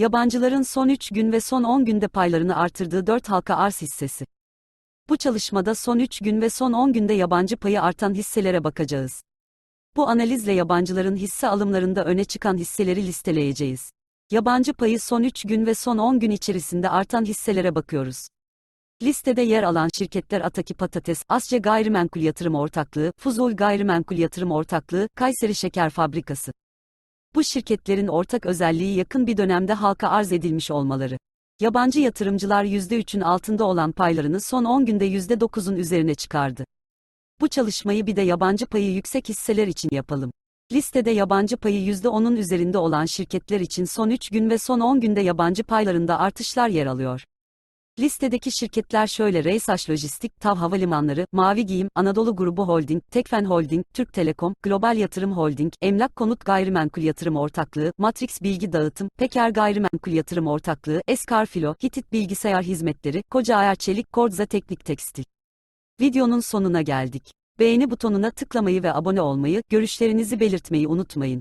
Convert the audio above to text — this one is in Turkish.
Yabancıların son 3 gün ve son 10 günde paylarını artırdığı 4 halka arz hissesi. Bu çalışmada son 3 gün ve son 10 günde yabancı payı artan hisselere bakacağız. Bu analizle yabancıların hisse alımlarında öne çıkan hisseleri listeleyeceğiz. Yabancı payı son 3 gün ve son 10 gün içerisinde artan hisselere bakıyoruz. Listede yer alan şirketler Ataki Patates, Asya Gayrimenkul Yatırım Ortaklığı, Fuzul Gayrimenkul Yatırım Ortaklığı, Kayseri Şeker Fabrikası. Bu şirketlerin ortak özelliği yakın bir dönemde halka arz edilmiş olmaları. Yabancı yatırımcılar %3'ün altında olan paylarını son 10 günde %9'un üzerine çıkardı. Bu çalışmayı bir de yabancı payı yüksek hisseler için yapalım. Listede yabancı payı %10'un üzerinde olan şirketler için son 3 gün ve son 10 günde yabancı paylarında artışlar yer alıyor. Listedeki şirketler şöyle Reysaş Lojistik, TAV Havalimanları, Mavi Giyim, Anadolu Grubu Holding, Tekfen Holding, Türk Telekom, Global Yatırım Holding, Emlak Konut Gayrimenkul Yatırım Ortaklığı, Matrix Bilgi Dağıtım, Peker Gayrimenkul Yatırım Ortaklığı, Eskar Filo, Hitit Bilgisayar Hizmetleri, Koca Ayar Çelik, Kordza Teknik Tekstil. Videonun sonuna geldik. Beğeni butonuna tıklamayı ve abone olmayı, görüşlerinizi belirtmeyi unutmayın.